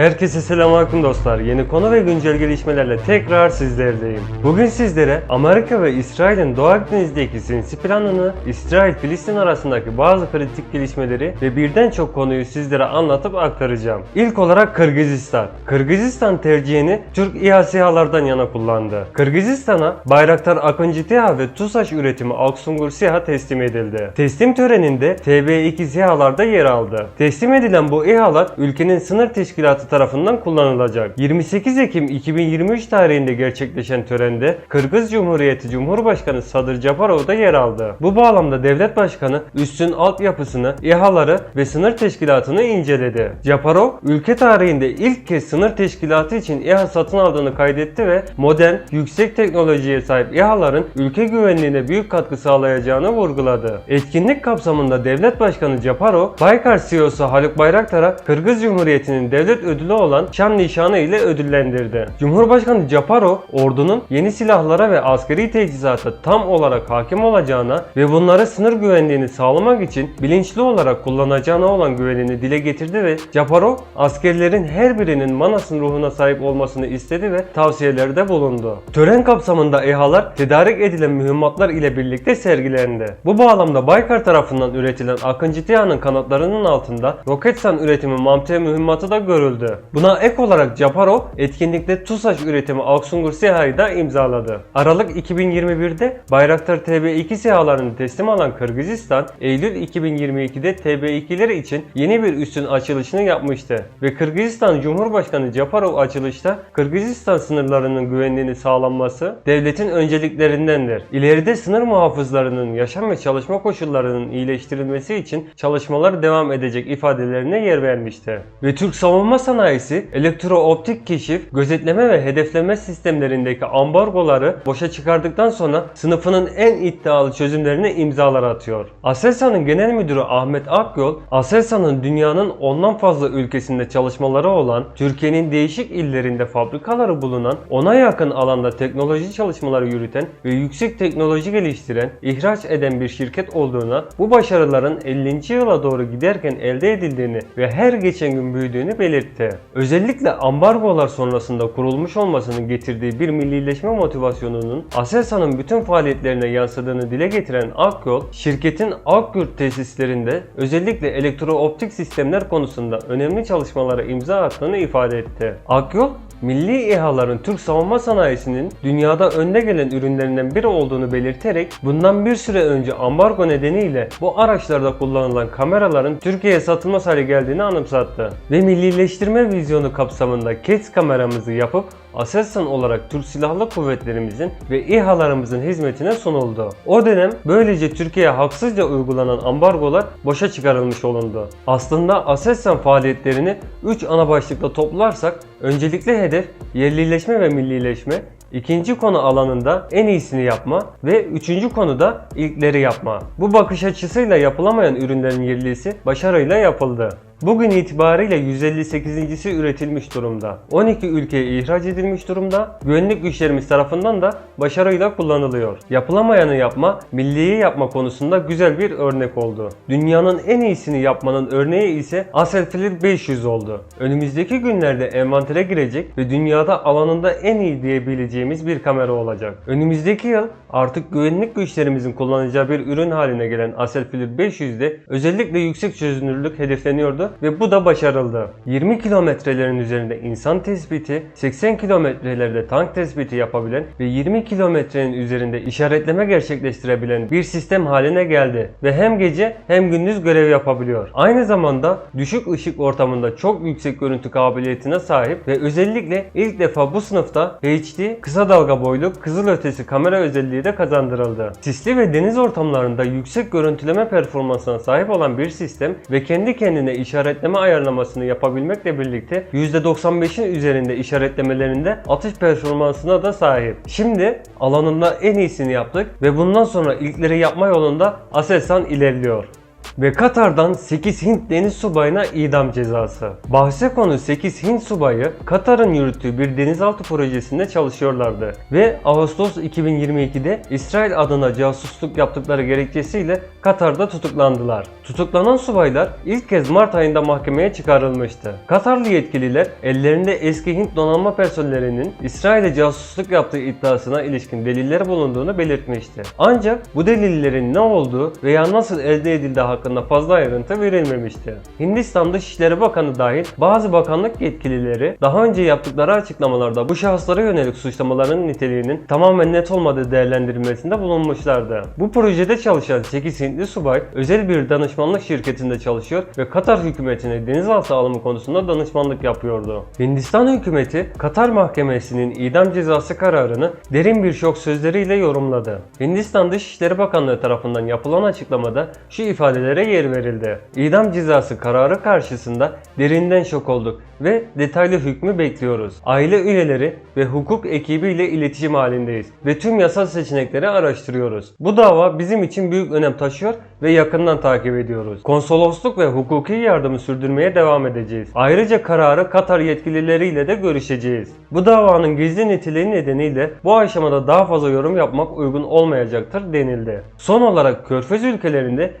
Herkese selamünaleyküm dostlar. Yeni konu ve güncel gelişmelerle tekrar sizlerdeyim. Bugün sizlere Amerika ve İsrail'in Doğu Akdeniz'deki sinsi planını, İsrail-Filistin arasındaki bazı kritik gelişmeleri ve birden çok konuyu sizlere anlatıp aktaracağım. İlk olarak Kırgızistan. Kırgızistan tercihini Türk İHA SİHA'lardan yana kullandı. Kırgızistan'a Bayraktar Akıncı TİHA ve TUSAŞ üretimi Aksungur SİHA teslim edildi. Teslim töreninde TB2 SİHA'lar da yer aldı. Teslim edilen bu İHA'lar ülkenin sınır teşkilatı tarafından kullanılacak. 28 Ekim 2023 tarihinde gerçekleşen törende Kırgız Cumhuriyeti Cumhurbaşkanı Sadır Japarov da yer aldı. Bu bağlamda devlet başkanı üstün altyapısını, İHA'ları ve sınır teşkilatını inceledi. Japarov, ülke tarihinde ilk kez sınır teşkilatı için İHA satın aldığını kaydetti ve modern, yüksek teknolojiye sahip İHA'ların ülke güvenliğine büyük katkı sağlayacağını vurguladı. Etkinlik kapsamında devlet başkanı Japarov, Baykar CEO'su Haluk Bayraktar'a Kırgız Cumhuriyeti'nin devlet ödülü olan Şan Nişanı ile ödüllendirdi. Cumhurbaşkanı Japarov, ordunun yeni silahlara ve askeri teçhizata tam olarak hakim olacağına ve bunları sınır güvenliğini sağlamak için bilinçli olarak kullanacağına olan güvenini dile getirdi ve Japarov, askerlerin her birinin Manas'ın ruhuna sahip olmasını istedi ve tavsiyelerde bulundu. Tören kapsamında İHA'lar tedarik edilen mühimmatlar ile birlikte sergilendi. Bu bağlamda Baykar tarafından üretilen Akıncı TİHA'nın kanatlarının altında Roketsan üretimi mantığı mühimmatı da görüldü. Buna ek olarak Japarov etkinlikte TUSAŞ üretimi Aksungur SİHA'yı da imzaladı. Aralık 2021'de Bayraktar TB2 SİHA'larını teslim alan Kırgızistan, Eylül 2022'de TB2'leri için yeni bir üssün açılışını yapmıştı ve Kırgızistan Cumhurbaşkanı Japarov açılışta Kırgızistan sınırlarının güvenliğini sağlanması devletin önceliklerindendir. İleride sınır muhafızlarının yaşam ve çalışma koşullarının iyileştirilmesi için çalışmalar devam edecek ifadelerine yer vermişti. Ve Türk savunma sanayisi elektrooptik keşif, gözetleme ve hedefleme sistemlerindeki ambargoları boşa çıkardıktan sonra sınıfının en iddialı çözümlerine imzalar atıyor. Aselsan'ın genel müdürü Ahmet Akyol, Aselsan'ın dünyanın ondan fazla ülkesinde çalışmaları olan, Türkiye'nin değişik illerinde fabrikaları bulunan, ona yakın alanda teknoloji çalışmaları yürüten ve yüksek teknoloji geliştiren, ihraç eden bir şirket olduğuna, bu başarıların 50. yıla doğru giderken elde edildiğini ve her geçen gün büyüdüğünü belirtti. Özellikle ambargolar sonrasında kurulmuş olmasının getirdiği bir millileşme motivasyonunun Aselsan'ın bütün faaliyetlerine yansıdığını dile getiren Akyol, şirketin Akgürt tesislerinde özellikle elektrooptik sistemler konusunda önemli çalışmalara imza attığını ifade etti. Akyol, milli İHA'ların Türk savunma sanayisinin dünyada önde gelen ürünlerinden biri olduğunu belirterek bundan bir süre önce ambargo nedeniyle bu araçlarda kullanılan kameraların Türkiye'ye satılmaz hale geldiğini anımsattı. Ve millileştirme vizyonu kapsamında KETS kameramızı yapıp Aselsan olarak Türk Silahlı Kuvvetlerimizin ve İHA'larımızın hizmetine sunuldu. O dönem böylece Türkiye'ye haksızca uygulanan ambargolar boşa çıkarılmış olundu. Aslında Aselsan faaliyetlerini 3 ana başlıkta toplarsak öncelikli hedef yerlileşme ve millileşme, İkinci konu alanında en iyisini yapma ve üçüncü konuda ilkleri yapma. Bu bakış açısıyla yapılamayan ürünlerin yerlisi başarıyla yapıldı. Bugün itibariyle 158.si üretilmiş durumda. 12 ülkeye ihraç edilmiş durumda. Güvenlik güçlerimiz tarafından da başarıyla kullanılıyor. Yapılamayanı yapma, milliyi yapma konusunda güzel bir örnek oldu. Dünyanın en iyisini yapmanın örneği ise Aselflir 500 oldu. Önümüzdeki günlerde envantere girecek ve dünyada alanında en iyi diyebileceğimiz bir kamera olacak. Önümüzdeki yıl artık güvenlik güçlerimizin kullanacağı bir ürün haline gelen Aselflir 500'de özellikle yüksek çözünürlük hedefleniyordu ve bu da başarıldı. 20 kilometrelerin üzerinde insan tespiti, 80 kilometrelerde tank tespiti yapabilen ve 20 kilometrenin üzerinde işaretleme gerçekleştirebilen bir sistem haline geldi ve hem gece hem gündüz görev yapabiliyor. Aynı zamanda düşük ışık ortamında çok yüksek görüntü kabiliyetine sahip ve özellikle ilk defa bu sınıfta HD kısa dalga boylu kızılötesi kamera özelliği de kazandırıldı. Sisli ve deniz ortamlarında yüksek görüntüleme performansına sahip olan bir sistem ve kendi kendine işaretleme ayarlamasını yapabilmekle birlikte %95'in üzerinde işaretlemelerinde atış performansına da sahip. Şimdi alanında en iyisini yaptık ve bundan sonra ilkleri yapma yolunda Aselsan ilerliyor. Ve Katar'dan 8 Hint deniz subayına idam cezası. Bahse konu 8 Hint subayı Katar'ın yürüttüğü bir denizaltı projesinde çalışıyorlardı. Ve Ağustos 2022'de İsrail adına casusluk yaptıkları gerekçesiyle Katar'da tutuklandılar. Tutuklanan subaylar ilk kez Mart ayında mahkemeye çıkarılmıştı. Katarlı yetkililer ellerinde eski Hint donanma personellerinin İsrail'e casusluk yaptığı iddiasına ilişkin deliller bulunduğunu belirtmişti. Ancak bu delillerin ne olduğu veya nasıl elde edildiği hakkında fazla ayrıntı verilmemişti. Hindistan Dışişleri Bakanı dahil bazı bakanlık yetkilileri daha önce yaptıkları açıklamalarda bu şahıslara yönelik suçlamaların niteliğinin tamamen net olmadığı değerlendirilmesinde bulunmuşlardı. Bu projede çalışan 8 Hintli subay özel bir danışmanlık şirketinde çalışıyor ve Katar hükümetine denizaltı alımı konusunda danışmanlık yapıyordu. Hindistan hükümeti Katar mahkemesinin idam cezası kararını derin bir şok sözleriyle yorumladı. Hindistan Dışişleri Bakanlığı tarafından yapılan açıklamada şu ifadelere yer verildi. İdam cezası kararı karşısında derinden şok olduk ve detaylı hükmü bekliyoruz. Aile üyeleri ve hukuk ekibiyle iletişim halindeyiz ve tüm yasal seçenekleri araştırıyoruz. Bu dava bizim için büyük önem taşıyor ve yakından takip ediyoruz. Konsolosluk ve hukuki yardımı sürdürmeye devam edeceğiz. Ayrıca kararı Katar yetkilileriyle de görüşeceğiz. Bu davanın gizli niteliği nedeniyle bu aşamada daha fazla yorum yapmak uygun olmayacaktır denildi. Son olarak Körfez ülkelerinde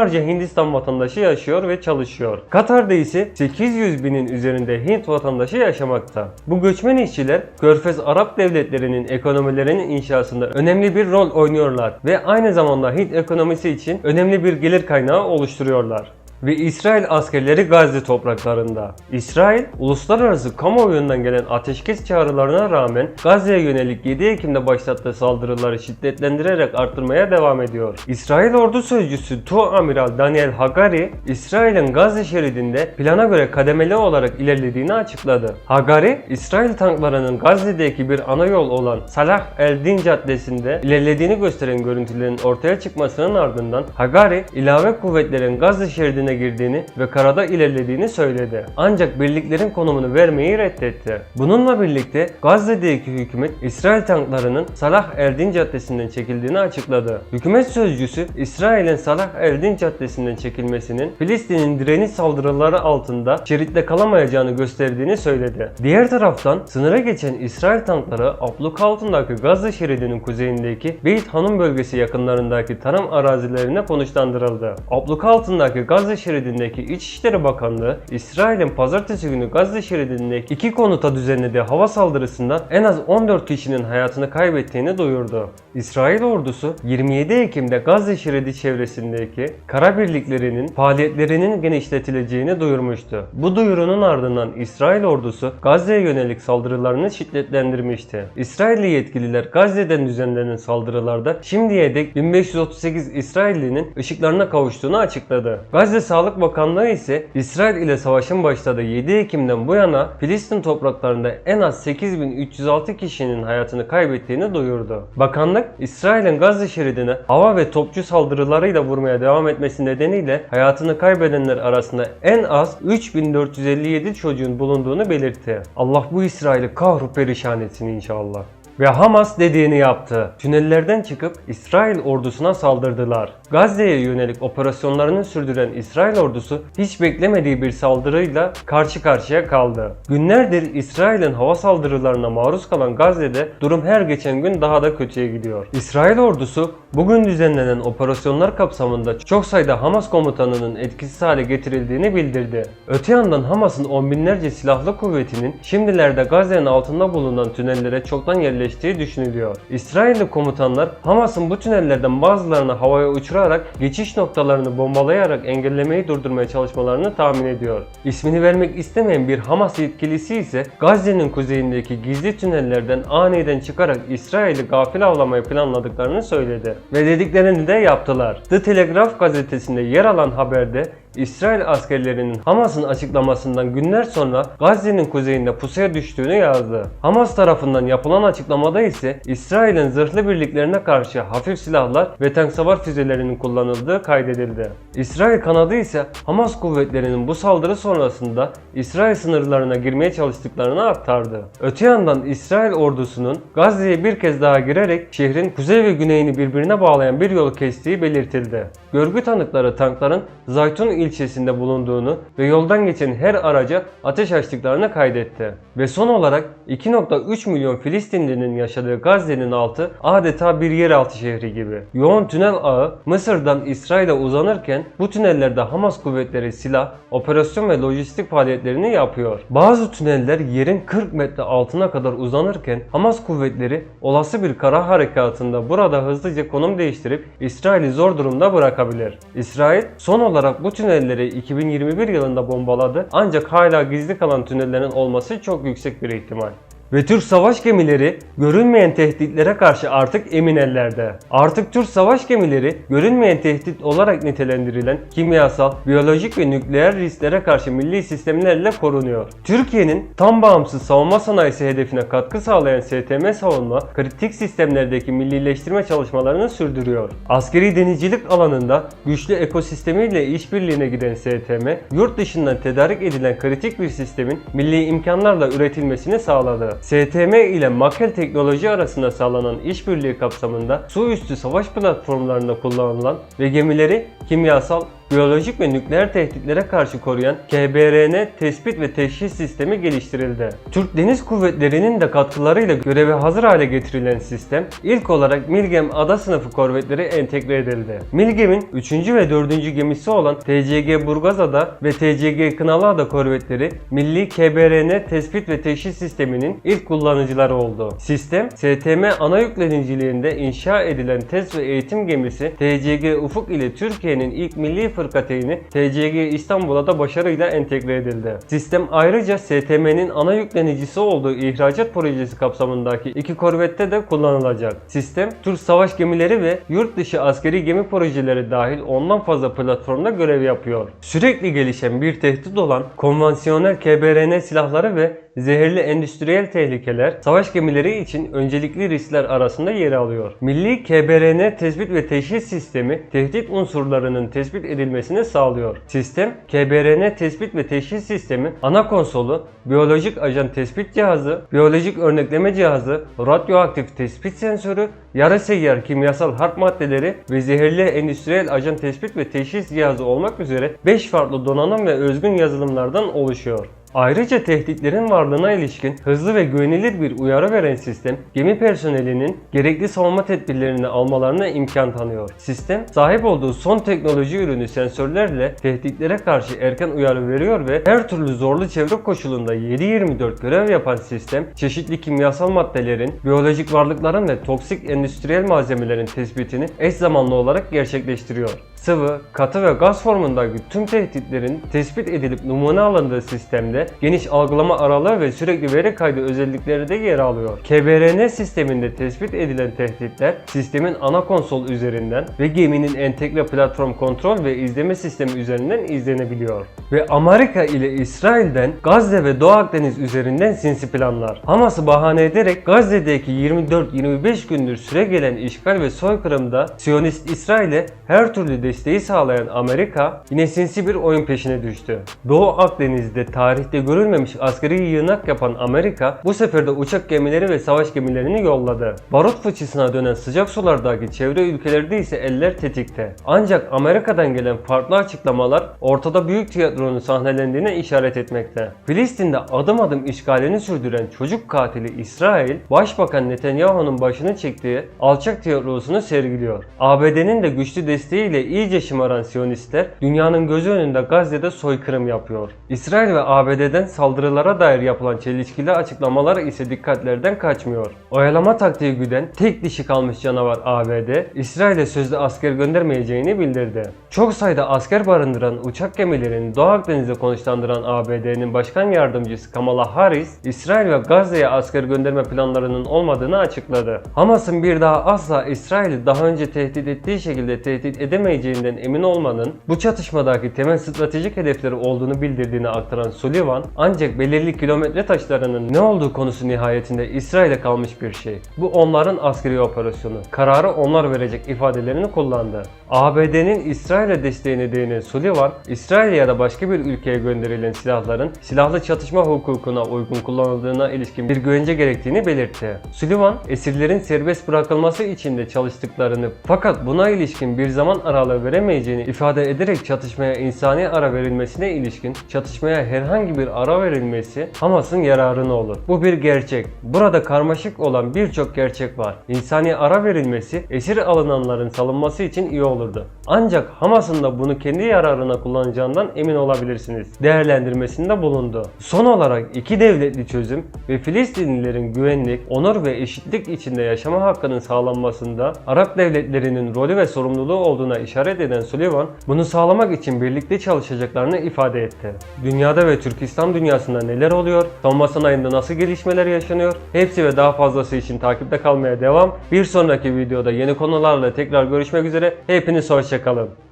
milyonlarca Hindistan vatandaşı yaşıyor ve çalışıyor. Katar'da ise 800 binin üzerinde Hint vatandaşı yaşamakta. Bu göçmen işçiler Körfez Arap devletlerinin ekonomilerinin inşasında önemli bir rol oynuyorlar ve aynı zamanda Hint ekonomisi için önemli bir gelir kaynağı oluşturuyorlar ve İsrail askerleri Gazze topraklarında. İsrail, uluslararası kamuoyundan gelen ateşkes çağrılarına rağmen Gazze'ye yönelik 7 Ekim'de başlattığı saldırıları şiddetlendirerek arttırmaya devam ediyor. İsrail ordu sözcüsü Tuamiral Daniel Hagari, İsrail'in Gazze şeridinde plana göre kademeli olarak ilerlediğini açıkladı. Hagari, İsrail tanklarının Gazze'deki bir ana yol olan Salah el-Din Caddesi'nde ilerlediğini gösteren görüntülerin ortaya çıkmasının ardından Hagari, ilave kuvvetlerin Gazze şeridine girdiğini ve karada ilerlediğini söyledi. Ancak birliklerin konumunu vermeyi reddetti. Bununla birlikte Gazze'deki hükümet İsrail tanklarının Salah el-Din Caddesi'nden çekildiğini açıkladı. Hükümet sözcüsü İsrail'in Salah el-Din Caddesi'nden çekilmesinin Filistin'in direniş saldırıları altında şeritte kalamayacağını gösterdiğini söyledi. Diğer taraftan sınıra geçen İsrail tankları abluk altındaki Gazze şeridinin kuzeyindeki Beit Hanum bölgesi yakınlarındaki tarım arazilerine konuşlandırıldı. Abluk altındaki Gazze şeridindeki İçişleri Bakanlığı, İsrail'in pazartesi günü Gazze şeridindeki iki konuta düzenlediği hava saldırısında en az 14 kişinin hayatını kaybettiğini duyurdu. İsrail ordusu 27 Ekim'de Gazze şeridi çevresindeki kara birliklerinin faaliyetlerinin genişletileceğini duyurmuştu. Bu duyurunun ardından İsrail ordusu Gazze'ye yönelik saldırılarını şiddetlendirmişti. İsrailli yetkililer Gazze'den düzenlenen saldırılarda şimdiye dek 1538 İsraillinin ışıklarına kavuştuğunu açıkladı. Gazze Sağlık Bakanlığı ise İsrail ile savaşın başladığı 7 Ekim'den bu yana Filistin topraklarında en az 8306 kişinin hayatını kaybettiğini duyurdu. Bakanlık, İsrail'in Gazze şeridine hava ve topçu saldırılarıyla vurmaya devam etmesi nedeniyle hayatını kaybedenler arasında en az 3457 çocuğun bulunduğunu belirtti. Allah bu İsrail'i kahru perişan etsin inşallah. Ve Hamas dediğini yaptı. Tünellerden çıkıp İsrail ordusuna saldırdılar. Gazze'ye yönelik operasyonlarını sürdüren İsrail ordusu hiç beklemediği bir saldırıyla karşı karşıya kaldı. Günlerdir İsrail'in hava saldırılarına maruz kalan Gazze'de durum her geçen gün daha da kötüye gidiyor. İsrail ordusu bugün düzenlenen operasyonlar kapsamında çok sayıda Hamas komutanının etkisiz hale getirildiğini bildirdi. Öte yandan Hamas'ın on binlerce silahlı kuvvetinin şimdilerde Gazze'nin altında bulunan tünellere çoktan yerleştiği düşünülüyor. İsrailli komutanlar Hamas'ın bu tünellerden bazılarını havaya uçurarak geçiş noktalarını bombalayarak engellemeyi durdurmaya çalışmalarını tahmin ediyor. İsmini vermek istemeyen bir Hamas yetkilisi ise Gazze'nin kuzeyindeki gizli tünellerden aniden çıkarak İsrail'i gafil avlamayı planladıklarını söyledi. Ve dediklerini de yaptılar. The Telegraph gazetesinde yer alan haberde İsrail askerlerinin Hamas'ın açıklamasından günler sonra Gazze'nin kuzeyinde pusuya düştüğünü yazdı. Hamas tarafından yapılan açıklamada ise İsrail'in zırhlı birliklerine karşı hafif silahlar ve tank savar füzelerinin kullanıldığı kaydedildi. İsrail kanadı ise Hamas kuvvetlerinin bu saldırı sonrasında İsrail sınırlarına girmeye çalıştıklarını aktardı. Öte yandan İsrail ordusunun Gazze'ye bir kez daha girerek şehrin kuzey ve güneyini birbirine bağlayan bir yolu kestiği belirtildi. Görgü tanıkları tankların Zaytun ilçesinde bulunduğunu ve yoldan geçen her araca ateş açtıklarını kaydetti. Ve son olarak 2.3 milyon Filistinlinin yaşadığı Gazze'nin altı adeta bir yeraltı şehri gibi. Yoğun tünel ağı Mısır'dan İsrail'e uzanırken bu tünellerde Hamas kuvvetleri silah, operasyon ve lojistik faaliyetlerini yapıyor. Bazı tüneller yerin 40 metre altına kadar uzanırken Hamas kuvvetleri olası bir kara harekatında burada hızlıca konum değiştirip İsrail'i zor durumda bırakabilir. İsrail son olarak bu tünelleri 2021 yılında bombaladı ancak hala gizli kalan tünellerin olması çok yüksek bir ihtimal. Ve Türk savaş gemileri görünmeyen tehditlere karşı artık emin ellerde. Artık Türk savaş gemileri görünmeyen tehdit olarak nitelendirilen kimyasal, biyolojik ve nükleer risklere karşı milli sistemlerle korunuyor. Türkiye'nin tam bağımsız savunma sanayisi hedefine katkı sağlayan STM savunma, kritik sistemlerdeki millileştirme çalışmalarını sürdürüyor. Askeri denizcilik alanında güçlü ekosistemiyle işbirliğine giden STM, yurt dışından tedarik edilen kritik bir sistemin milli imkanlarla üretilmesini sağladı. STM ile Makel teknoloji arasında sağlanan işbirliği kapsamında su üstü savaş platformlarında kullanılan ve gemileri kimyasal, biyolojik ve nükleer tehditlere karşı koruyan KBRN tespit ve teşhis sistemi geliştirildi. Türk Deniz Kuvvetleri'nin de katkılarıyla göreve hazır hale getirilen sistem ilk olarak Milgem Ada sınıfı korvetleri entegre edildi. Milgem'in 3. ve 4. gemisi olan TCG Burgazada ve TCG Kınalıada korvetleri Milli KBRN tespit ve teşhis sisteminin ilk kullanıcıları oldu. Sistem, STM ana yükleniciliğinde inşa edilen test ve eğitim gemisi TCG Ufuk ile Türkiye'nin ilk milli fırkateyni TCG İstanbul'a da başarıyla entegre edildi. Sistem ayrıca STM'nin ana yüklenicisi olduğu ihracat projesi kapsamındaki iki korvette de kullanılacak. Sistem, Türk savaş gemileri ve yurt dışı askeri gemi projeleri dahil ondan fazla platformda görev yapıyor. Sürekli gelişen bir tehdit olan konvansiyonel KBRN silahları ve zehirli endüstriyel tehlikeler savaş gemileri için öncelikli riskler arasında yer alıyor. Milli KBRN tespit ve teşhis sistemi tehdit unsurlarının tespit edilmesini sağlıyor. Sistem KBRN tespit ve teşhis sistemi ana konsolu, biyolojik ajan tespit cihazı, biyolojik örnekleme cihazı, radyoaktif tespit sensörü, yarı seyyar kimyasal harp maddeleri ve zehirli endüstriyel ajan tespit ve teşhis cihazı olmak üzere 5 farklı donanım ve özgün yazılımlardan oluşuyor. Ayrıca tehditlerin varlığına ilişkin hızlı ve güvenilir bir uyarı veren sistem, gemi personelinin gerekli savunma tedbirlerini almalarına imkan tanıyor. Sistem, sahip olduğu son teknoloji ürünü sensörlerle tehditlere karşı erken uyarı veriyor ve her türlü zorlu çevre koşulunda 7-24 görev yapan sistem, çeşitli kimyasal maddelerin, biyolojik varlıkların ve toksik endüstriyel malzemelerin tespitini eş zamanlı olarak gerçekleştiriyor sıvı, katı ve gaz formundaki tüm tehditlerin tespit edilip numune alındığı sistemde geniş algılama aralığı ve sürekli veri kaydı özellikleri de yer alıyor. KBRN sisteminde tespit edilen tehditler sistemin ana konsol üzerinden ve geminin entegre platform kontrol ve izleme sistemi üzerinden izlenebiliyor. Ve Amerika ile İsrail'den Gazze ve Doğu Akdeniz üzerinden sinsi planlar. Hamas'ı bahane ederek Gazze'deki 24-25 gündür süre gelen işgal ve soykırımda Siyonist İsrail'e her türlü desteği sağlayan Amerika yine sinsi bir oyun peşine düştü. Doğu Akdeniz'de tarihte görülmemiş askeri yığınak yapan Amerika bu sefer de uçak gemileri ve savaş gemilerini yolladı. Barut fıçısına dönen sıcak sulardaki çevre ülkelerde ise eller tetikte. Ancak Amerika'dan gelen farklı açıklamalar ortada büyük tiyatronun sahnelendiğine işaret etmekte. Filistin'de adım adım işgalini sürdüren çocuk katili İsrail, Başbakan Netanyahu'nun başını çektiği alçak tiyatrosunu sergiliyor. ABD'nin de güçlü desteğiyle iyice şımaran Siyonistler dünyanın gözü önünde Gazze'de soykırım yapıyor. İsrail ve ABD'den saldırılara dair yapılan çelişkili açıklamalar ise dikkatlerden kaçmıyor. Oyalama taktiği güden tek dişi kalmış canavar ABD, İsrail'e sözde asker göndermeyeceğini bildirdi. Çok sayıda asker barındıran uçak gemilerini Doğu Akdeniz'de konuşlandıran ABD'nin başkan yardımcısı Kamala Harris, İsrail ve Gazze'ye asker gönderme planlarının olmadığını açıkladı. Hamas'ın bir daha asla İsrail'i daha önce tehdit ettiği şekilde tehdit edemeyeceğini olabileceğinden emin olmanın bu çatışmadaki temel stratejik hedefleri olduğunu bildirdiğini aktaran Sullivan ancak belirli kilometre taşlarının ne olduğu konusu nihayetinde İsrail'e kalmış bir şey. Bu onların askeri operasyonu. Kararı onlar verecek ifadelerini kullandı. ABD'nin İsrail'e desteğini değinen Sullivan, İsrail ya da başka bir ülkeye gönderilen silahların silahlı çatışma hukukuna uygun kullanıldığına ilişkin bir güvence gerektiğini belirtti. Sullivan, esirlerin serbest bırakılması için de çalıştıklarını fakat buna ilişkin bir zaman veremeyeceğini ifade ederek çatışmaya insani ara verilmesine ilişkin çatışmaya herhangi bir ara verilmesi Hamas'ın yararına olur. Bu bir gerçek. Burada karmaşık olan birçok gerçek var. İnsani ara verilmesi esir alınanların salınması için iyi olurdu. Ancak Hamas'ın da bunu kendi yararına kullanacağından emin olabilirsiniz. Değerlendirmesinde bulundu. Son olarak iki devletli çözüm ve Filistinlilerin güvenlik, onur ve eşitlik içinde yaşama hakkının sağlanmasında Arap devletlerinin rolü ve sorumluluğu olduğuna işaret eden Sullivan, bunu sağlamak için birlikte çalışacaklarını ifade etti. Dünyada ve Türk İslam dünyasında neler oluyor, savunma sanayinde nasıl gelişmeler yaşanıyor, hepsi ve daha fazlası için takipte kalmaya devam. Bir sonraki videoda yeni konularla tekrar görüşmek üzere. Hepiniz hoşçakalın.